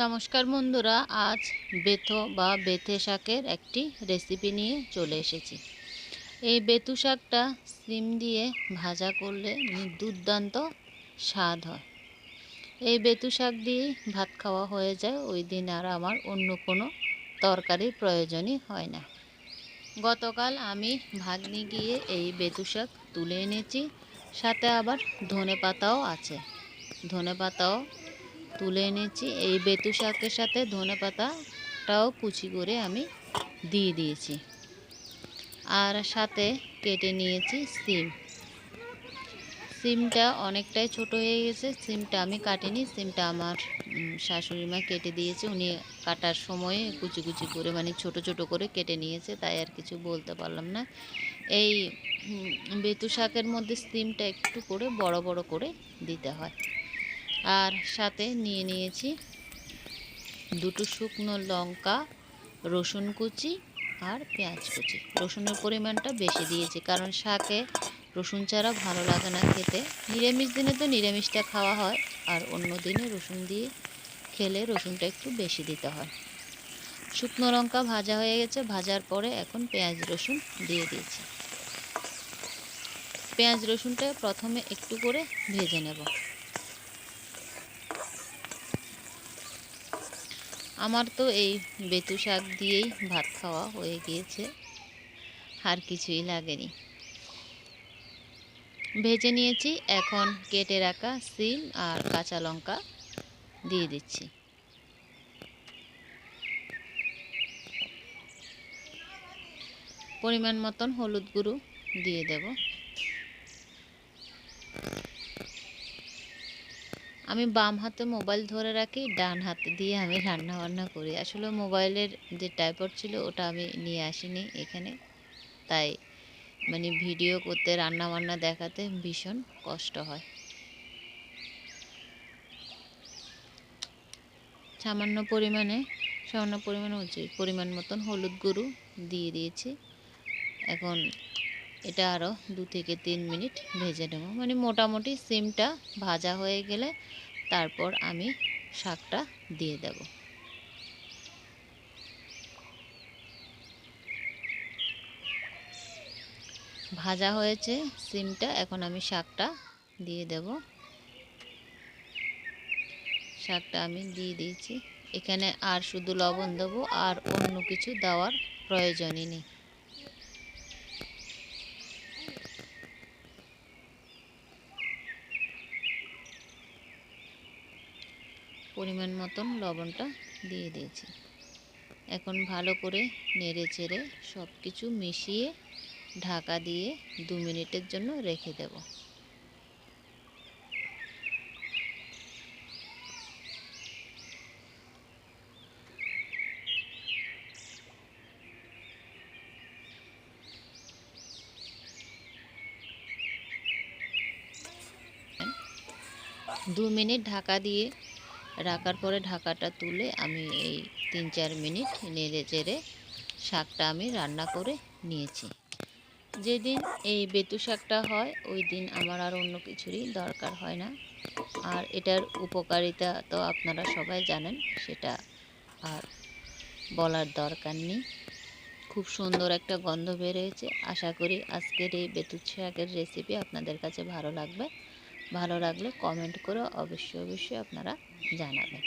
নমস্কার বন্ধুরা, আজ বেথো বা বেথে শাকের একটি রেসিপি নিয়ে চলে এসেছি। এই বেতু শাকটা সিম দিয়ে ভাজা করলে দুর্দান্ত স্বাদ হয়। এই বেতু শাক দিয়ে ভাত খাওয়া হয়ে যায়, ওই দিন আর আমার অন্য কোনো তরকারির প্রয়োজনই হয় না। গতকাল আমি ভাগ্নি গিয়ে এই বেতু শাক তুলে এনেছি, সাথে আবার ধনে পাতাও আছে। ধনে পাতাও তুলে এনেছি। এই বেতু শাকের সাথে ধনে পাতাটাও কুচি করে আমি দিয়ে দিয়েছি। আর সাথে কেটে নিয়েছি সিম। সিমটা অনেকটাই ছোট হয়ে গেছে। সিমটা আমি কাটিনি। সিমটা আমার শাশুড়ি মা কেটে দিয়েছে। উনি কাটার সময়ে কুচি কুচি করে মানে ছোট ছোট করে কেটে নিয়েছে, তাই আর কিছু বলতে পারলাম না। এই বেতু শাকের মধ্যে সিমটা একটু করে বড় বড় করে দিতে হয়। আর সাথে নিয়ে নিয়েছি দুটো শুকনো লঙ্কা, রসুন কুচি আর পেঁয়াজ কুচি। রসুনের পরিমাণটা বেশি দিয়েছি কারণ শাকে রসুন ছাড়া ভালো লাগে না খেতে। নিরামিষ দিনে তো নিরামিষটা খাওয়া হয় আর অন্য দিনে রসুন দিয়ে খেলে রসুনটা একটু বেশি দিতে হয়। শুকনো লঙ্কা ভাজা হয়ে গেছে, ভাজার পরে এখন পেঁয়াজ, রসুন দিয়ে দিয়েছি। পেঁয়াজ, রসুনটা প্রথমে একটু করে ভেজে নেব। আমার তো এই বেতু শাক দিয়েই ভাত খাওয়া হয়ে গিয়েছে। আর কিছুই লাগেনি। ভেজে নিয়েছি, এখন কেটে রাখা সিম আর কাঁচা লঙ্কা দিয়ে দিচ্ছি। পরিমাণ মতন হলুদ গুঁড়ো দিয়ে দেব। আমি বাম হাতে মোবাইল ধরে রাখি, ডান হাতে দিয়ে আমি রান্না বান্না করি। আসলে মোবাইলের যে টাইপড ছিল, ওটা আমি নিয়ে আসিনি এখানে। তাই মানে ভিডিও করতে রান্না বান্না দেখাতে ভীষণ কষ্ট হয়। সামান্য পরিমাণে সামান্য পরিমাণে হচ্ছে পরিমাণ মতন হলুদ গুঁড়ো দিয়ে দিয়েছি। এখন এটা আরও দু থেকে তিন মিনিট ভেজে নেব। মানে মোটামুটি সিমটা ভাজা হয়ে গেলে তারপর আমি শাকটা দিয়ে দেব। ভাজা হয়েছে, সিমটা এখন আমি শাকটা দিয়ে দেব। শাকটা আমি দিয়ে দিয়েছি। এখানে আর শুধু লবণ দেবো, আর অন্য কিছু দেওয়ার প্রয়োজনই নেই। পরিমাণ মতন লবণটা দিয়ে দিয়েছি। এখন ভালো করে নেড়ে চেড়ে সব কিছু মিশিয়ে ঢাকা দিয়ে দু মিনিটের জন্য রেখে দেব। দু মিনিট ঢাকা দিয়ে রাখার পরে ঢাকাটা তুলে আমি এই তিন চার মিনিট নেড়ে চেড়ে শাকটা আমি রান্না করে নিয়েছি। যেদিন এই বেতু শাকটা হয়, ওই দিন আমার আর অন্য কিছুরই দরকার হয় না। আর এটার উপকারিতা তো আপনারা সবাই জানেন, সেটা আর বলার দরকার নেই। খুব সুন্দর একটা গন্ধ বেরিয়েছে আশা করি আজকের এই বেতু শাকের রেসিপি আপনাদের কাছে ভালো লাগবে। ভালো লাগলে কমেন্ট করে অবশ্যই অবশ্যই আপনারা জানাবেন।